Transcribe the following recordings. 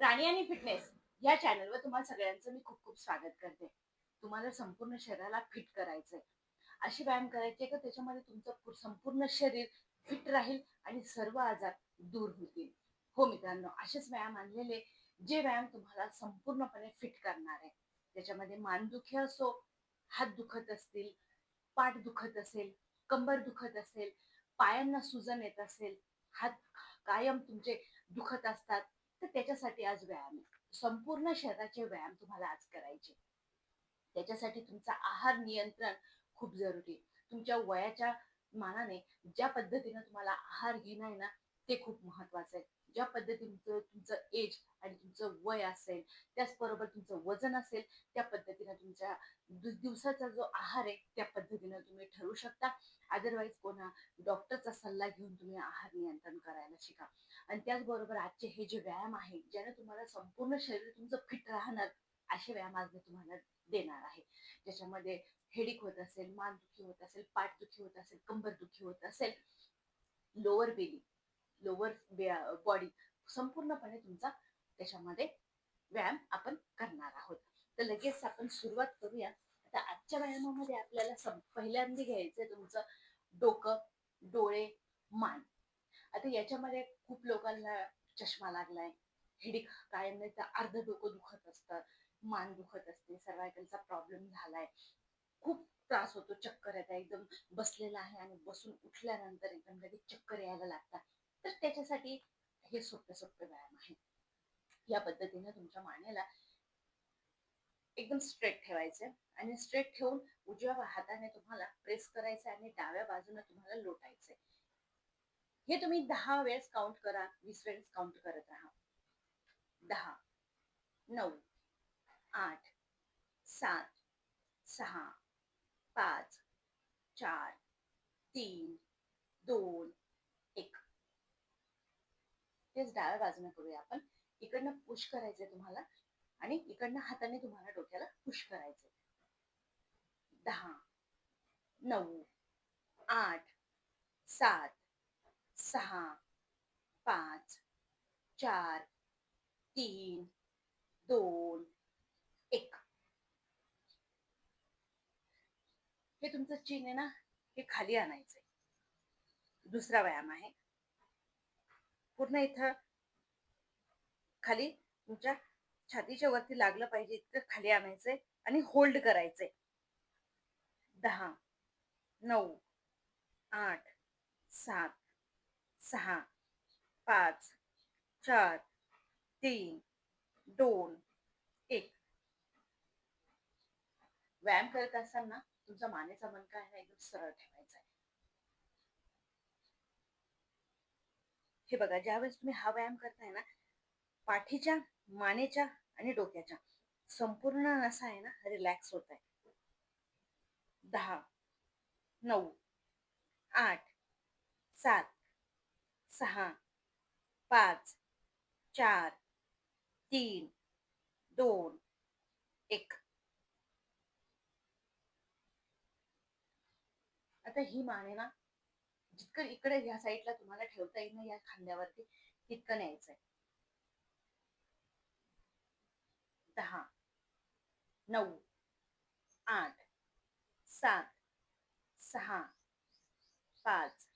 राणी आणि फिटनेस या चॅनलवर तुम्हाला सगळ्यांचं मी खूप खूप स्वागत करते. तुम्हाला संपूर्ण शरीराला फिट करायचंय. अशी व्यायाम करायचे का? त्याच्यामध्ये तुमचं संपूर्ण शरीर फिट राहील आणि सर्व आजार दूर होतील. हो मित्रांनो असेच व्यायाम आणलेले जे व्यायाम तुम्हाला संपूर्णपणे फिट करणार आहे. त्याच्यामध्ये मानदुखी असो हात दुखत असतील पाठ दुखत असेल कंबर दुखत असेल पायांना सुजन येत असेल हात कायम तुमचे दुखत असतात तर त्याच्यासाठी आज व्यायाम आहे. संपूर्ण शरीराचे व्यायाम तुम्हाला आज करायचे. त्याच्यासाठी तुमचा आहार नियंत्रण खूप जरुरी आहे. तुमच्या वयाच्या मानाने ज्या पद्धतीनं तुम्हाला आहार घेणं आहे ना ते खूप महत्वाचं आहे. ज्या पद्धतीनं तुमचं एज आणि तुमचं वय असेल त्याचबरोबर तुमचं वजन असेल त्या पद्धतीनं तुमच्या दिवसाचा जो आहार आहे त्या पद्धतीनं तुम्ही ठरवू शकता. अदरवाईज कोणा डॉक्टरचा सल्ला घेऊन तुम्ही आहार नियंत्रण करायला शिका. आणि त्याचबरोबर आजचे हे जे व्यायाम आहे ज्याने तुम्हाला संपूर्ण शरीर तुमचं फिट राहणार असे व्यायाम आज मी तुम्हाला देणार आहे. ज्याच्यामध्ये हेडिक होत असेल मानदुखी होत असेल पाठदुखी होत असेल कंबरदुखी होत असेल लोअर बेली लोअर बॉडी संपूर्णपणे तुमचा त्याच्यामध्ये व्यायाम आपण करणार आहोत. तर लगेच आपण सुरुवात करूया. आता आजच्या व्यायामामध्ये आपल्याला पहिल्यांदा घ्यायचंय तुमचं डोकं डोळे मान आता याच्यामध्ये खूप लोकांना चष्मा लागलाय. हिडी कायम नाही तर अर्ध डोकं दुखत असतं मान दुखत असते सर्वायकलचा प्रॉब्लेम झालाय. खूप त्रास होतो चक्कर येतात एकदम बसलेला आहे आणि बसून उठल्यानंतर एकदम लगेच चक्कर यायला लागतात. तर त्याच्यासाठी हे सोपे सोपे व्यायाम आहे या पद्धतीने तुमच्या मानेला एकदम स्ट्रेट ठेवायचे आणि स्ट्रेट ठेवून उजव्या हाताने तुम्हाला प्रेस करायचं आणि डाव्या बाजूने तुम्हाला लोटायचे हे तुम्ही दहा वेळेस काउंट करा वीस वेळेस काउंट करत राहा. दहा नऊ आठ सात सहा पाच चार तीन दोन तेच डाव्या बाजूने करूया आपण. इकडनं पुश करायचंय तुम्हाला आणि इकडनं हाताने तुम्हाला डोक्याला पुश करायचंय. दहा नऊ आठ सात सहा पाच चार तीन दोन एक. हे तुमचं चिन्ह आहे ना हे खाली आणायचंय. दुसरा व्यायाम आहे. पूर्ण इथं खाली तुमच्या छातीच्या वरती लागलं पाहिजे इतकं खाली आणायचंय आणि होल्ड करायचंय. दहा नऊ आठ सात सहा पाच चार तीन दोन एक. व्यायाम करत असताना तुमचा मानेचा मनका आहे ना एकदम सरळ ठेवायचा आहे हे बघा ज्यावेळेस तुम्ही हा व्यायाम करताय ना पाठीच्या मानेच्या आणि डोक्याच्या संपूर्ण नसा आहे ना रिलॅक्स होत आहे दहा नऊ आठ सात सहा पाच चार तीन दोन एक. आता ही माने ना जितकं इकडे ह्या साईडला तुम्हाला ठेवता येईल ना या खांद्यावरती तितकं न्यायचंय. दहा नऊ आठ सात सहा पाच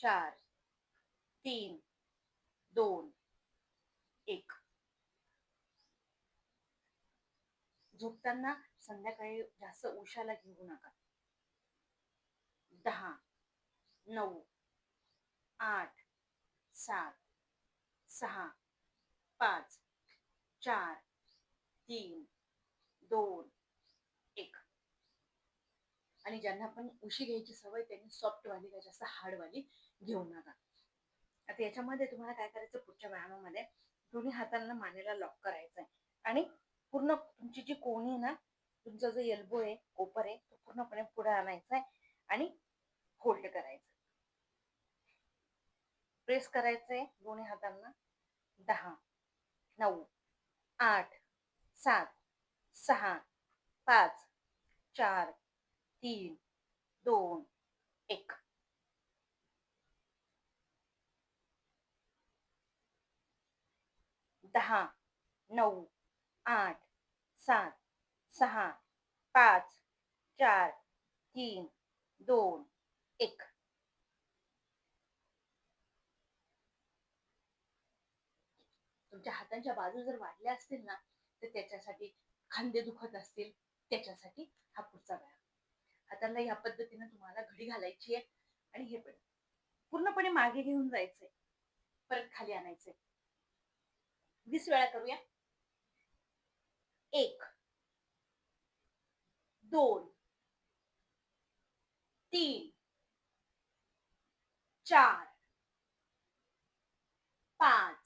चार तीन दोन एक. झोपताना संध्याकाळी जास्त उशाला घेऊ नका. दहा नऊ आठ सात सहा पाच चार तीन दोन एक. आणि ज्यांना पण उशी घ्यायची सवय त्यांनी सॉफ्टवाली का जास्त हार्ड वाली घेऊ नका. आता याच्यामध्ये तुम्हाला काय करायचं पुढच्या व्यायामामध्ये? दोन्ही हातांना मानेला लॉक करायचं आहे आणि पूर्ण तुमची जी कोणी आहे ना तुमचा जो एल्बो आहे कोपर आहे तो पूर्णपणे पुढे आणायचा आहे आणि होल्ड करायचं प्रेस करायचंय दोन्ही हातांना. दहा नऊ आठ सात सहा पाच चार तीन दोन एक. दहा नऊ आठ सात सहा पाच चार तीन दोन एक. तुमच्या हातांच्या बाजू जर वाढल्या असतील ना तर त्याच्यासाठी खांदे दुखत असतील त्याच्यासाठी हा पुढचा व्यायाम. हातांना या पद्धतीने तुम्हाला घडी घालायची आहे आणि हे पण. पूर्णपणे मागे घेऊन जायचंय. परत खाली आणायचंय. वीस वेळा करूया. एक दोन तीन चार पाच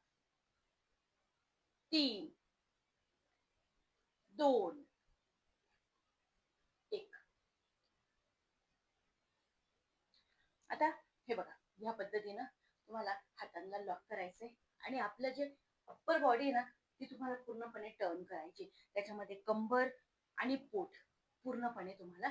तीन दोन एक. आता हे बघा या पद्धतीनं तुम्हाला हातांना लॉक करायचंय आणि आपलं जे अप्पर बॉडी आहे ना ती तुम्हाला पूर्णपणे टर्न करायची. त्याच्यामध्ये कंबर आणि पोट पूर्णपणे तुम्हाला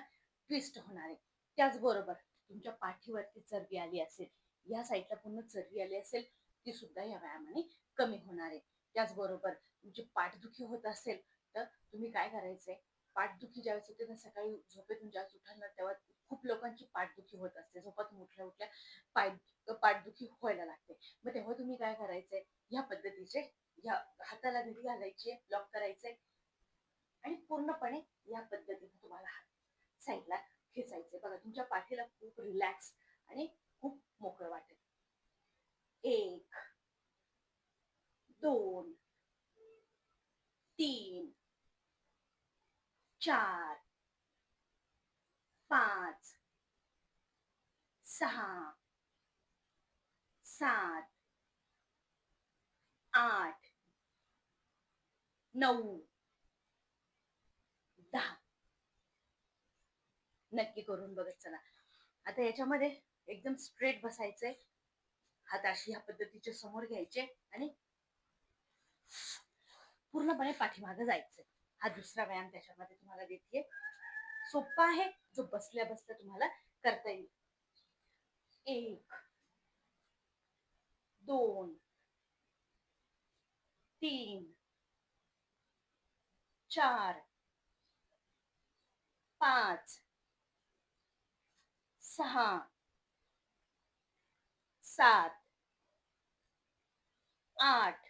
ट्विस्ट होणार आहे. त्याचबरोबर तुमच्या पाठीवरती चरबी आली असेल या साईडला पूर्ण चरबी आली असेल ती सुद्धा या व्यायामाने कमी होणार आहे. त्याचबरोबर तुमची पाठदुखी होत असेल तर तुम्ही काय करायचंय? पाठदुखी ज्यावेळेस होते ना सकाळी झोपेतून ज्यावेळेस उठाल ना तेव्हा खूप लोकांची पाठदुखी होत असते. झोपातून उठल्या उठल्या पाय पाठदुखी व्हायला लागते. मग तेव्हा तुम्ही काय करायचंय? या पद्धतीचे या हाताला घडी घालायची लॉक करायचंय आणि पूर्णपणे या पद्धतीने तुम्हाला हात साईडला खेचायचे बघा तुमच्या पाठीला खूप रिलॅक्स आणि खूप मोकळं वाटेल. एक दोन तीन चार पाच सहा सात आठ नऊ दहा. नक्की करून बघत चला. आता याच्यामध्ये एकदम स्ट्रेट बसायचंय. हात अशी ह्या पद्धतीच्या समोर घ्यायचे आणि पूर्णपणे पाठीमागे जायचंय हा दुसरा व्यायाम त्याच्यामध्ये तुम्हाला देते सोपा आहे जो बसल्या बसल्या तुम्हाला करता येईल. एक दोन तीन चार पाच सहा सात आठ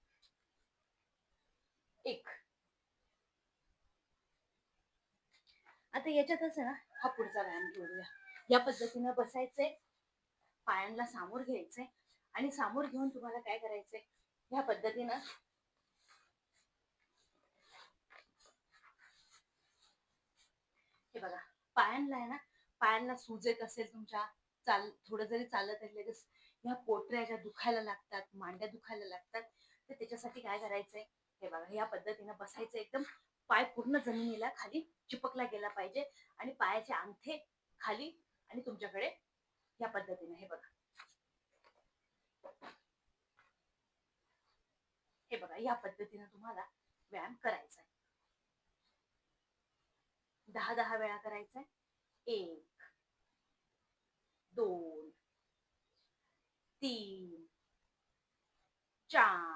एक. आता याच्यातच आहे ना हा पुढचा व्यायाम घेऊया. या पद्धतीनं बसायचंय पायांना सामोर घ्यायचंय आणि सामोर घेऊन तुम्हाला काय करायचंय? या पद्धतीनं हे बघा पायांना आहे ना पायांना सूज येत असेल तुमच्या चाल थोडं जरी चालत आहे लगेच ह्या पोटऱ्या ज्या दुखायला लागतात मांड्या दुखायला लागतात तर त्याच्यासाठी काय करायचंय? हे बघा या पद्धतीनं बसायचं एकदम. पाय पूर्ण जमिनीला खाली चिपकला गेला पाहिजे आणि पायाचे अंगठे खाली आणि तुमच्याकडे या पद्धतीने हे बघा. हे बघा या पद्धतीने तुम्हाला व्यायाम करायचा आहे दहा दहा वेळा करायचा आहे एक दोन तीन चार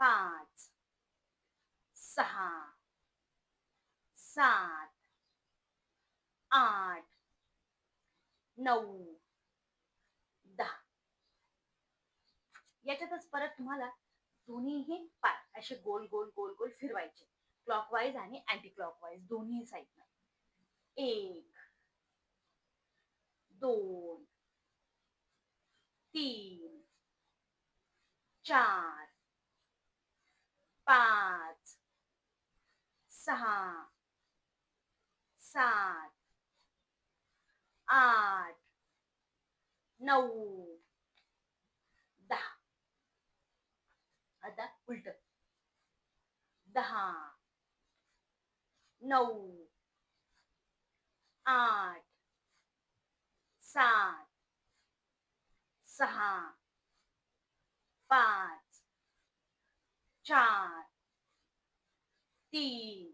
पाच सहा सात आठ नऊ दहा. याच्यातच परत तुम्हाला दोन्हीही पाय असे गोल गोल गोल गोल फिरवायचे. क्लॉकवाईज आणि अँटी क्लॉकवाईज दोन्ही साईडनं एक दोन तीन चार पाच सहा सात आठ नऊ दहा. आता उलट. दहा नऊ आठ सात सहा पाच चार तीन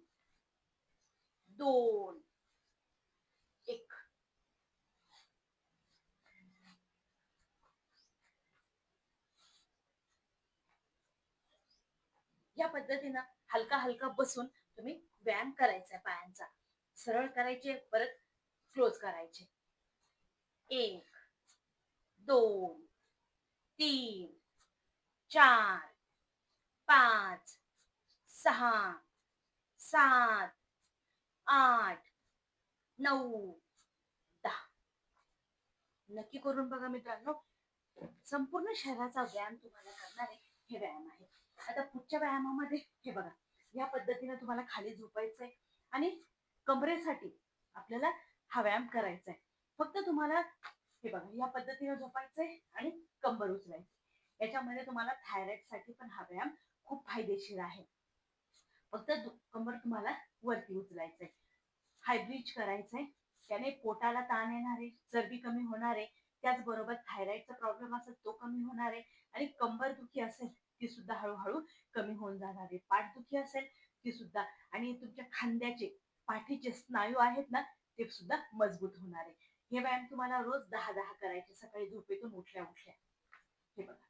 दोन एक. या पद्धतीनं हलका हलका बसून तुम्ही व्यायाम करायचा आहे पायांचा. सरळ करायचे परत क्लोज करायचे. एक दोन तीन चार पाच सहा सात आठ नऊ दहा. नक्की करून बघा मित्रांनो. संपूर्ण शरीराचा व्यायाम तुम्हाला करणार आहे. हे व्यायाम आहे. आता पुढच्या व्यायामामध्ये हे बघा. या पद्धतीने तुम्हाला खाली झोपायचंय आणि कमरेसाठी आपल्याला हा व्यायाम करायचा आहे फक्त तुम्हाला हे बघा या पद्धतीने झोपायचंय आणि कंबर उचलायची याच्यामध्ये तुम्हाला थायरॉइडसाठी पण हा व्यायाम खूप फायदेशीर आहे. फक्त कंबर तुम्हाला वरती उचलायचंय. हायब्रिज करायचंय. त्याने पोटाला ताण येणार आहे चरबी कमी होणार आहे. त्याचबरोबर थायरॉइडचा प्रॉब्लेम असेल तो कमी होणार आहे. आणि कंबर दुखी असेल ती सुद्धा हळूहळू कमी होऊन जाणार आहे. पाठदुखी असेल ती सुद्धा. आणि तुमच्या खांद्याचे पाठीचे स्नायू आहेत ना ते सुद्धा मजबूत होणार आहे. हे व्यायाम तुम्हाला रोज दहा दहा करायचे सकाळी झोपेतून उठल्या उठल्या. हे बघा.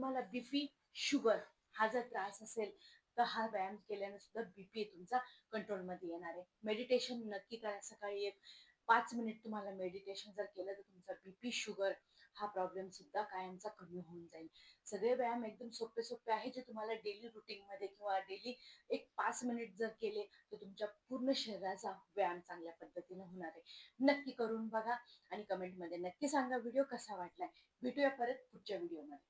तुम्हाला बीपी शुगर हा जर त्रास असेल तर हा व्यायाम केल्याने सुद्धा बीपी तुमचा कंट्रोलमध्ये येणार आहे. मेडिटेशन नक्की करा. सकाळी एक पाच मिनिट तुम्हाला मेडिटेशन जर केलं तर तुमचा बीपी शुगर हा प्रॉब्लेम सुद्धा कायमचा कमी होऊन जाईल. सगळे व्यायाम एकदम सोपे सोपे आहे जे तुम्हाला डेली रुटीनमध्ये किंवा डेली एक पाच मिनिट जर केले तर तुमच्या पूर्ण शरीराचा व्यायाम चांगल्या पद्धतीने होणार आहे. नक्की करून बघा आणि कमेंटमध्ये नक्की सांगा व्हिडिओ कसा वाटलाय. भेटूया परत पुढच्या व्हिडिओमध्ये